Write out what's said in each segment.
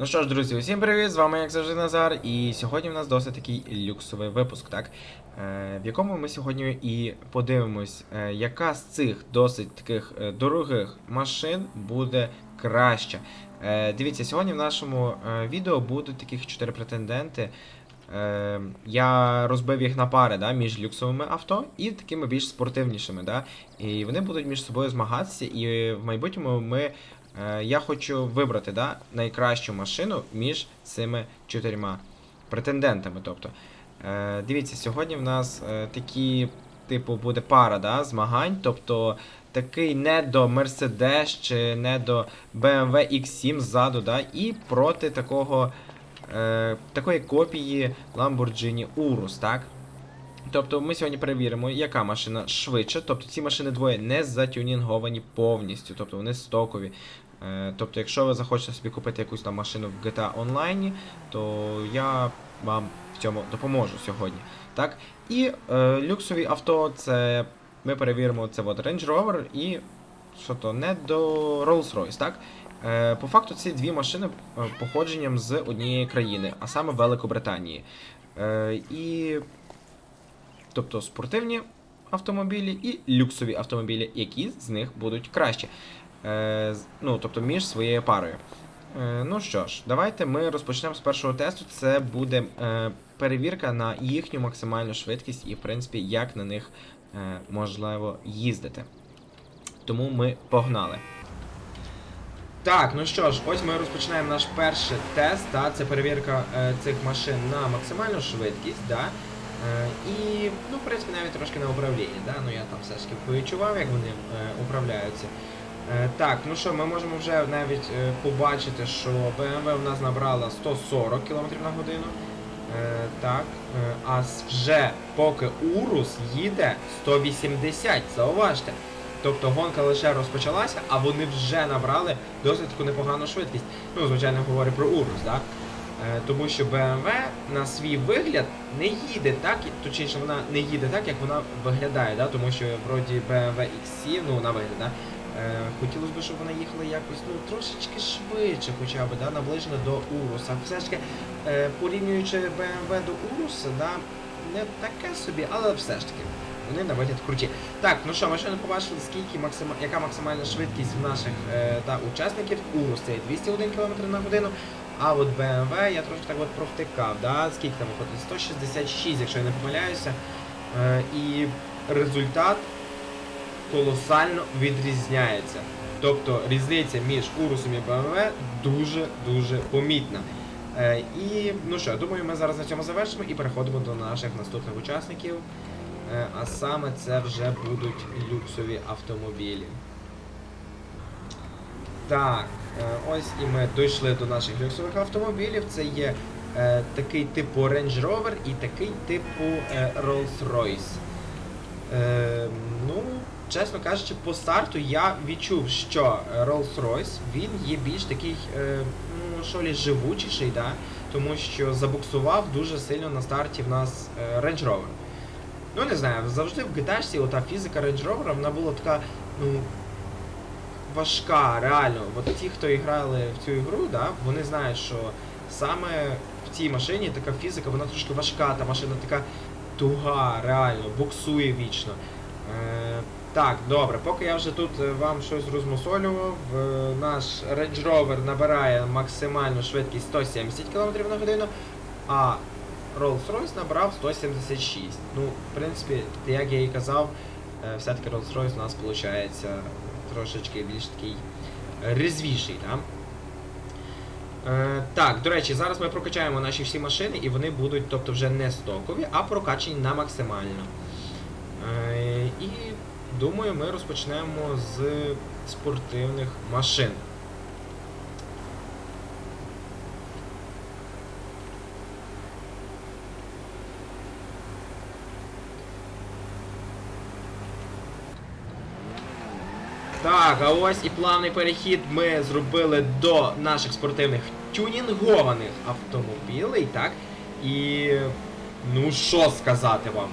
Ну що ж, друзі, усім привіт! З вами як завжди Назар. І сьогодні в нас досить такий люксовий випуск, так? Е, в якому ми сьогодні і подивимось, е, яка з цих досить таких е, дорогих машин буде краща. Е, дивіться, сьогодні в нашому е, відео будуть таких чотири претенденти. Е, я розбив їх на пари да, між люксовими авто і такими більш спортивнішими. Да? І вони будуть між собою змагатися, і в майбутньому ми. Е, я хочу вибрати да, найкращу машину між цими чотирма претендентами. Тобто, е, дивіться, сьогодні в нас е, такі, типу, буде пара да, змагань. Тобто такий не до Mercedes чи не до BMW X7 ззаду, да, і проти такого, такої копії Lamborghini Urus, так? Тобто ми сьогодні перевіримо, яка машина швидше. Тобто ці машини двоє не затюнінговані повністю, тобто вони стокові. Е, Тобто, якщо ви захочете собі купити якусь там машину в GTA онлайні, то я вам в цьому допоможу сьогодні. Так? І е, люксові авто, це ми перевіримо це от Range Rover і що то, не до Rolls-Royce, так? Е, по факту ці дві машини е, походженням з однієї країни, а саме Великобританії. Е, і тобто спортивні автомобілі і люксові автомобілі, які з них будуть кращі. Е, ну, тобто між своєю парою. Е, ну що ж, давайте ми розпочнемо з першого тесту. Це буде е, перевірка на їхню максимальну швидкість і, в принципі, як на них е, можливо їздити. Тому ми погнали. Так, ну що ж, ось ми розпочинаємо наш перший тест. Да, це перевірка е, цих машин на максимальну швидкість. Да. Е, і, ну, в принципі, навіть трошки на управлінні. Да? Ну я там все ж таки відчував, як вони е, управляються. Е, так, ну що, ми можемо вже навіть побачити, що BMW в нас набрала 140 км на годину. Так, а вже поки Урус їде 180, зауважте. Тобто гонка лише розпочалася, а вони вже набрали досить таку непогану швидкість. Ну, звичайно, говорю про Урус, так? Е, тому що BMW на свій вигляд не їде так, точніше, вона не їде так, як вона виглядає, да? тому що вроді BMW X7, ну на вигляд, е, хотілося б, щоб вона їхала якось ну, трошечки швидше, хоча б, да? наближена до Уруса. Все ж таки, е, порівнюючи BMW до Уруса, да? не таке собі, але все ж таки. Вони на вигляд круті. Так, ну що, ми ще не побачили, скільки максима... яка максимальна швидкість в наших е, та, учасників. Урус це 201 км на годину. А от BMW я трошки так от провтикав, да? скільки там виходить? 166, якщо я не помиляюся. Е, і результат колосально відрізняється. Тобто різниця між Урусом і BMW дуже-дуже помітна. Е, і ну що, думаю, ми зараз на цьому завершимо і переходимо до наших наступних учасників. Е, а саме це вже будуть люксові автомобілі. Так, ось і ми дійшли до наших люксових автомобілів. Це є е, такий типу Range Rover і такий типу е, Rolls-Royce. Е, ну, чесно кажучи, по старту я відчув, що е, Rolls-Royce він є більш такий, е, ну, що лі, живучіший, да? тому що забуксував дуже сильно на старті в нас е, Range Rover. Ну, не знаю, завжди в GTA ота фізика Range Rover, вона була така, ну, важка, реально. От ті, хто грали в цю ігру, да, вони знають, що саме в цій машині така фізика, вона трошки важка, та машина така туга, реально, буксує вічно. Е, так, добре, поки я вже тут е, вам щось розмусолював, е, наш Range Rover набирає максимальну швидкість 170 км на годину, а Rolls-Royce набрав 176. Ну, в принципі, як я і казав, е, все-таки Rolls-Royce у нас виходить трошечки більш такий різвіший. резвіший, да? Е, так, до речі, зараз ми прокачаємо наші всі машини і вони будуть, тобто вже не стокові, а прокачені на максимально. Е, і думаю, ми розпочнемо з спортивних машин. Так, а ось і плавний перехід ми зробили до наших спортивних тюнінгованих автомобілей, так? І ну що сказати вам?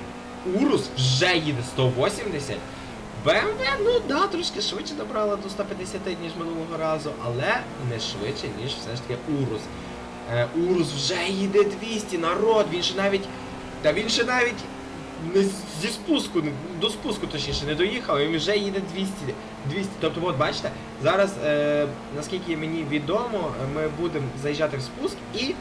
Урус вже їде 180, BMW, ну да, трошки швидше добрала до 150, ніж минулого разу, але не швидше, ніж все ж таки Урус. Е, Урус вже їде 200, народ, він ще навіть. Та він ще навіть не зі спуску, до спуску точніше не доїхав, і вже їде 200. 200. Тобто, от бачите, зараз, е, наскільки мені відомо, ми будемо заїжджати в спуск і.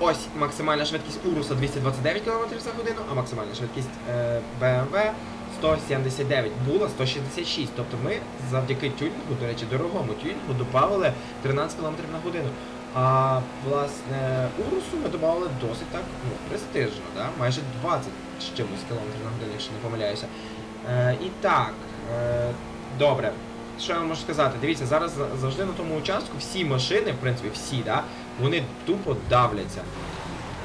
Ось максимальна швидкість Уруса 229 км за годину, а максимальна швидкість е, BMW 179 була 166. Тобто ми завдяки тюнінгу, до речі, дорогому тюнінгу додавали 13 км на годину. А власне Урусу ми додавали досить так ну, престижно, да? майже 20 з чимось кілометрів на годину, якщо не помиляюся. Е, і так, е, добре. Що я вам можу сказати? Дивіться, зараз завжди на тому участку всі машини, в принципі, всі, да, вони тупо давляться.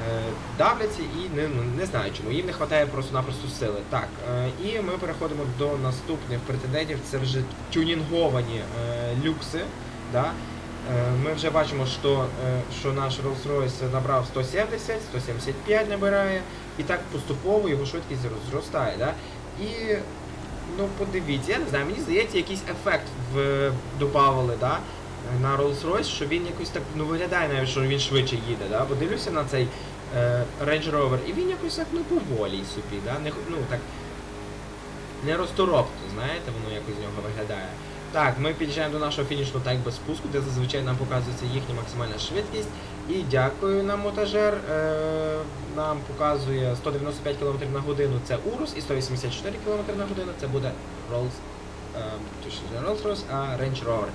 Е, давляться і не, ну, не знаю чому, їм не вистачає просто-напросто сили. Так, е, і ми переходимо до наступних претендентів. Це вже тюнінговані е, люкси. Да? Е, ми вже бачимо, що, е, що наш Rolls-Royce набрав 170, 175 набирає, і так поступово його швидкість зро- зростає. Да? І ну подивіться, я не знаю, мені здається, якийсь ефект в добавили, да? на Rolls-Royce, що він якось так ну виглядає навіть, що він швидше їде, да? бо дивлюся на цей е, Range Rover, і він якось так ну поволі собі, да? не, ну так не розторопто, знаєте, воно якось з нього виглядає. Так, ми під'їжджаємо до нашого фінішного так без спуску, де зазвичай нам показується їхня максимальна швидкість. І дякую нам монтажер. Е, нам показує 195 км на годину це Урус і 184 км на годину це буде Rolls, е, точніше не Rolls-Royce, а Range Rover.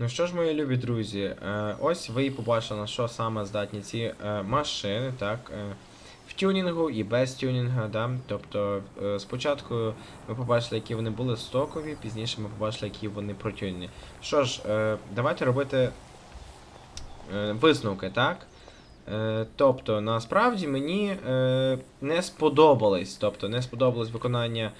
Ну що ж, мої любі друзі, е, ось ви і побачили, на що саме здатні ці е, машини, так, е, в тюнінгу і без тюнінгу, да? тобто спочатку ми побачили, які вони були стокові, пізніше ми побачили, які вони протюнені. Що ж, давайте робити висновки, так? Тобто, насправді мені не сподобалось, тобто не сподобалось виконання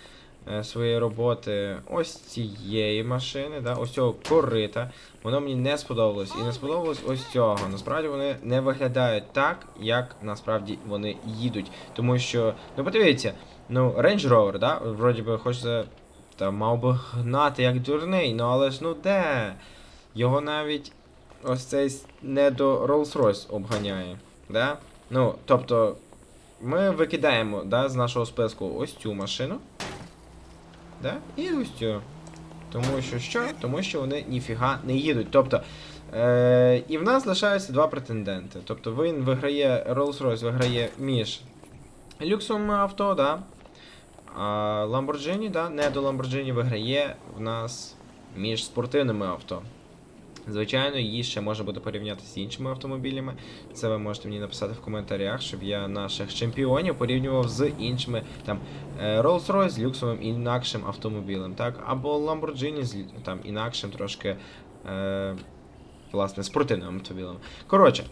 своєї роботи ось цієї машини, да, ось цього корита. Воно мені не сподобалось. І не сподобалось ось цього. Насправді вони не виглядають так, як насправді вони їдуть. Тому що, ну подивіться, ну, Range Rover, да, вроді би хочеться та мав би гнати як дурний, ну але ж ну де? Його навіть ось цей не до Rolls-Royce обганяє. Да? Ну, тобто, ми викидаємо да, з нашого списку ось цю машину. Да? І ось цю. Тому що що? Тому що вони ніфіга не їдуть. Тобто, е- і в нас лишаються два претенденти. Тобто він виграє, Rolls-Royce виграє між люксовим авто, да? а Lamborghini, да? не до Lamborghini виграє в нас між спортивними авто. Звичайно, її ще можна буде порівняти з іншими автомобілями. Це ви можете мені написати в коментарях, щоб я наших чемпіонів порівнював з іншими там е, Rolls-Royce з люксовим інакшим автомобілем, так? Або Lamborghini з там інакшим трошки е, власне спортивним автомобілем. Коротше,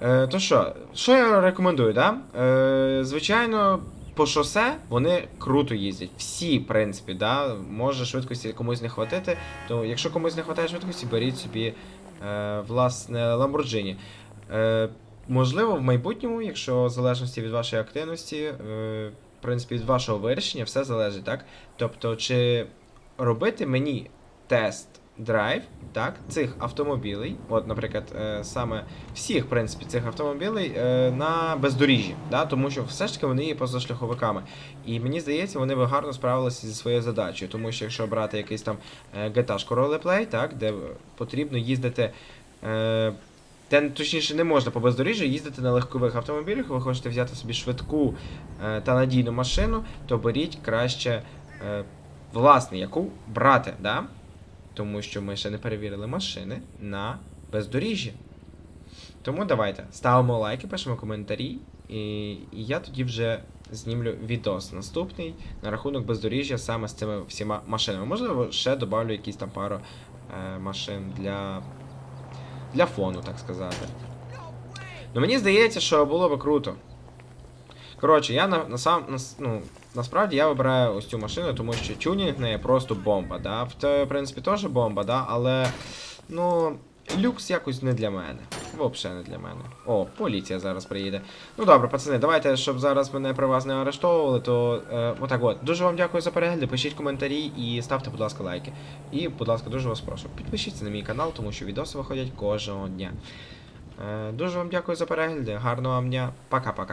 е, то що, що я рекомендую, да? Е, звичайно. По шосе вони круто їздять. Всі, в принципі, да? може швидкості комусь не хватити, то якщо комусь не вистачає швидкості, беріть собі е, власне Lamborghini. Е, можливо, в майбутньому, якщо в залежності від вашої активності, е, в принципі, від вашого вирішення, все залежить, так? Тобто, чи робити мені тест драйв так, цих автомобілей, от, наприклад, е, саме всіх, в принципі, цих автомобілей е, на бездоріжжі, да? тому що все ж таки вони є позашляховиками. І мені здається, вони би гарно справилися зі своєю задачею, тому що якщо брати якийсь там е, GTA ролеплей, так, де потрібно їздити. Е, точніше, не можна по бездоріжжю їздити на легкових автомобілях, ви хочете взяти собі швидку та надійну машину, то беріть краще власне, яку брати, да? Тому що ми ще не перевірили машини на бездоріжжі. Тому давайте ставимо лайки, пишемо коментарі, і, і я тоді вже знімлю відос наступний на рахунок бездоріжжя саме з цими всіма машинами. Можливо, ще добавлю якісь там пару е, машин для, для фону, так сказати. Ну мені здається, що було би круто. Коротше, я на, на сам. На, ну, насправді я вибираю ось цю машину, тому що тюнінг в неї просто бомба, да. В принципі, теж бомба, да, але. Ну. Люкс якось не для мене. Взагалі не для мене. О, поліція зараз приїде. Ну добре, пацани, давайте, щоб зараз мене при вас не арештовували, то е, отак от. Дуже вам дякую за перегляди, пишіть коментарі і ставте, будь ласка, лайки. І, будь ласка, дуже вас прошу, підпишіться на мій канал, тому що відоси виходять кожного дня. Е, дуже вам дякую за перегляди, гарного вам дня, пока-пока.